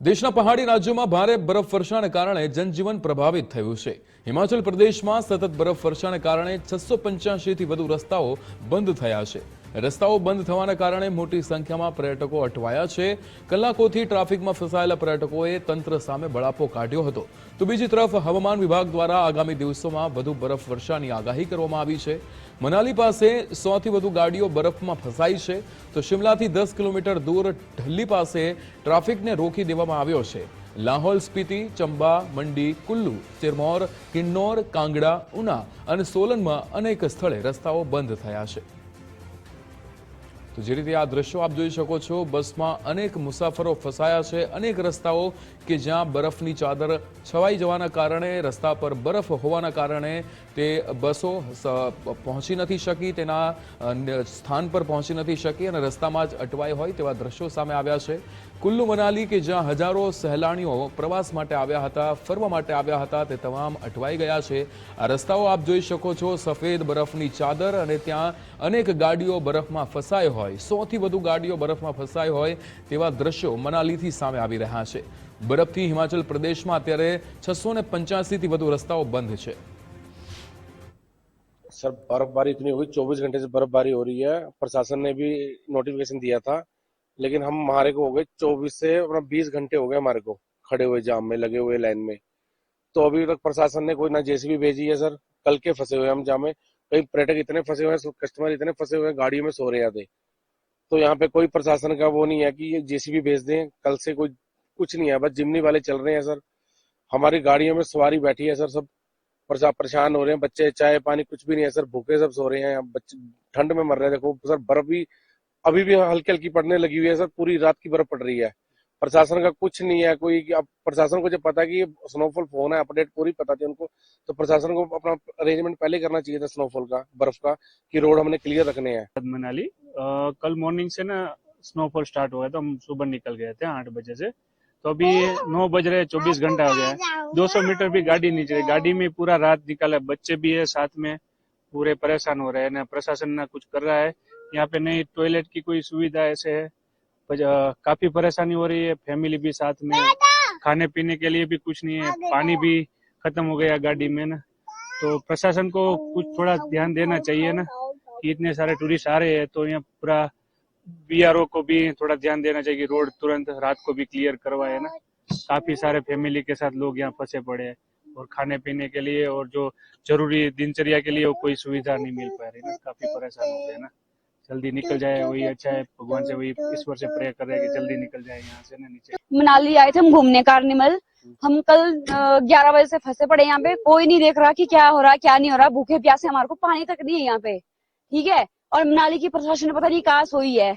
દેશના પહાડી રાજ્યોમાં ભારે બરફવર્ષાને કારણે જનજીવન પ્રભાવિત થયું છે. હિમાચલ પ્રદેશમાં સતત બરફવર્ષાને કારણે છસો પંચ્યાસીથી વધુ રસ્તાઓ બંધ થયા છે. રસ્તાઓ બંધ થવાના કારણે મોટી સંખ્યામાં પર્યટકો અટવાયા છે. કલાકોથી ટ્રાફિકમાં ફસાયેલા પર્યટકોએ તંત્ર સામે બળાપો કાઢ્યો હતો. તો બીજી તરફ હવામાન વિભાગ દ્વારા આગામી દિવસોમાં વધુ બરફવર્ષાની આગાહી કરવામાં આવી છે. મનાલી પાસે સોથી વધુ ગાડીઓ બરફમાં ફસાઈ છે. તો શિમલાથી દસ કિલોમીટર દૂર ઢલ્લી પાસે ટ્રાફિકને રોકી દેવામાં આવ્યો છે. લાહોલ, સ્પીતિ, ચંબા, મંડી, કુલ્લુ, સિરમૌર, કિન્નોર, કાંગડા, ઉના અને સોલનમાં અનેક સ્થળે રસ્તાઓ બંધ થયા છે. તો જે રીતે આ દ્રશ્યો આપ જોઈ શકો છો, બસમાં અનેક મુસાફરો ફસાયા છે, અનેક રસ્તાઓ કે જ્યાં બરફની ચાદર છવાઈ જવાના કારણે, રસ્તા પર બરફ હોવાના કારણે તે બસો પહોંચી નથી શકી, તેના સ્થાન પર પહોંચી નથી શકી અને રસ્તામાં જ અટવાઈ હોય તેવા દ્રશ્યો સામે આવ્યા છે. કુલ્લુ મનાલી કે જ્યાં હજારો સહેલાણીઓ પ્રવાસ માટે આવ્યા હતા, ફરવા માટે આવ્યા હતા, તે તમામ અટવાઈ ગયા છે. આ રસ્તાઓ આપ જોઈ શકો છો, સફેદ બરફની ચાદર અને ત્યાં અનેક ગાડીઓ બરફમાં ફસાઈ હોય. સોથી વધુ ગાડીઓ બરફમાં ફસાઈ હોય તેવા દ્રશ્યો મનાલીથી સામે આવી રહ્યા છે બરફથી હિમાચલ પ્રદેશમાં અત્યારે છસો ને પંચ્યાસીથી વધુ રસ્તાઓ બંધ છે सर बर्फबारी इतनी हुई चौबीस घंटे से बर्फबारी हो रही है प्रशासन ने भी नोटिफिकेशन दिया था लेकिन हम हमारे को हो गए चौबीस से अपना बीस घंटे हो गए हमारे को खड़े हुए जाम में लगे हुए लाइन में तो अभी तक प्रशासन ने कोई ना जेसीबी भेजी है सर कल के फंसे हुए हैं हम जाम में कई पर्यटक इतने फंसे हुए हैं कस्टमर इतने फंसे हुए हैं गाड़ियों में सो रहे थे तो यहाँ पे कोई प्रशासन का वो नहीं है कि ये जेसीबी भेज दें, कल से कोई, कुछ नहीं है, बस जिमनी वाले चल रहे हैं सर। हमारी गाड़ियों में सवारी बैठी है सर, सब परेशा- परेशान हो रहे हैं, बच्चे चाय पानी कुछ भी नहीं है सर, भूखे सब सो रहे हैं बच्चे ठंड में मर रहे हैं। देखो सर, बर्फ़ भी अभी भी हल्की हल्की पड़ने लगी हुई है सर, पूरी रात की बर्फ़ पड़ रही है। प्रशासन का कुछ नहीं है, कोई अब प्रशासन को जब पता कि स्नोफॉल फ़ोन है अपडेट पूरी पता थी उनको तो प्रशासन को अपना अरेंजमेंट पहले करना चाहिए था स्नोफॉल का, बर्फ़ का, कि रोड हमने क्लियर रखने हैं। मनाली कल मॉर्निंग से ना स्नोफॉल स्टार्ट हुआ है तो हम सुबह निकल गए थे आठ बजे से तो अभी नौ बज रहे चौबीस घंटा हो गया है। दो सौ मीटर भी गाड़ी नहीं चली, गाड़ी में पूरा रात निकाला, बच्चे भी है साथ में, पूरे परेशान हो रहे हैं, ना प्रशासन ना कुछ कर रहा है, यहाँ पे नई टॉयलेट की कोई सुविधा ऐसे है? काफ़ी परेशानी हो रही है। फैमिली भी साथ में खाने पीने के लिए भी कुछ नहीं है। पानी भी खत्म हो गया गाड़ी में ना। तो प्रशासन को कुछ थोड़ा ध्यान देना चाहिए ना कि इतने सारे टूरिस्ट आ रहे हैं तो यहाँ पूरा बीआरओ को भी थोड़ा ध्यान देना चाहिए रोड तुरंत रात को भी क्लियर करवाए ना। काफ़ी सारे फैमिली के साथ लोग यहाँ फंसे पड़े हैं और खाने पीने के लिए और जो ज़रूरी दिनचर्या के लिए वो कोई सुविधा नहीं मिल पा रही ना। काफ़ी परेशान हो गए ना। जल्दी निकल जाए वही अच्छा है भगवान से वही ईश्वर से प्रेयर कर रहे हैं कि जल्दी निकल जाए यहाँ से ना नीचे। मनाली आए थे हम घूमने कार्निमल हम कल ग्यारह बजे से फंसे पड़े यहाँ पे। कोई नहीं देख रहा कि क्या हो रहा क्या नहीं हो रहा। भूखे प्यासे हमारे को पानी तक नहीं है यहाँ पे। ठीक है? और मनाली की प्रशासन ने पता नहीं कहा सोई है।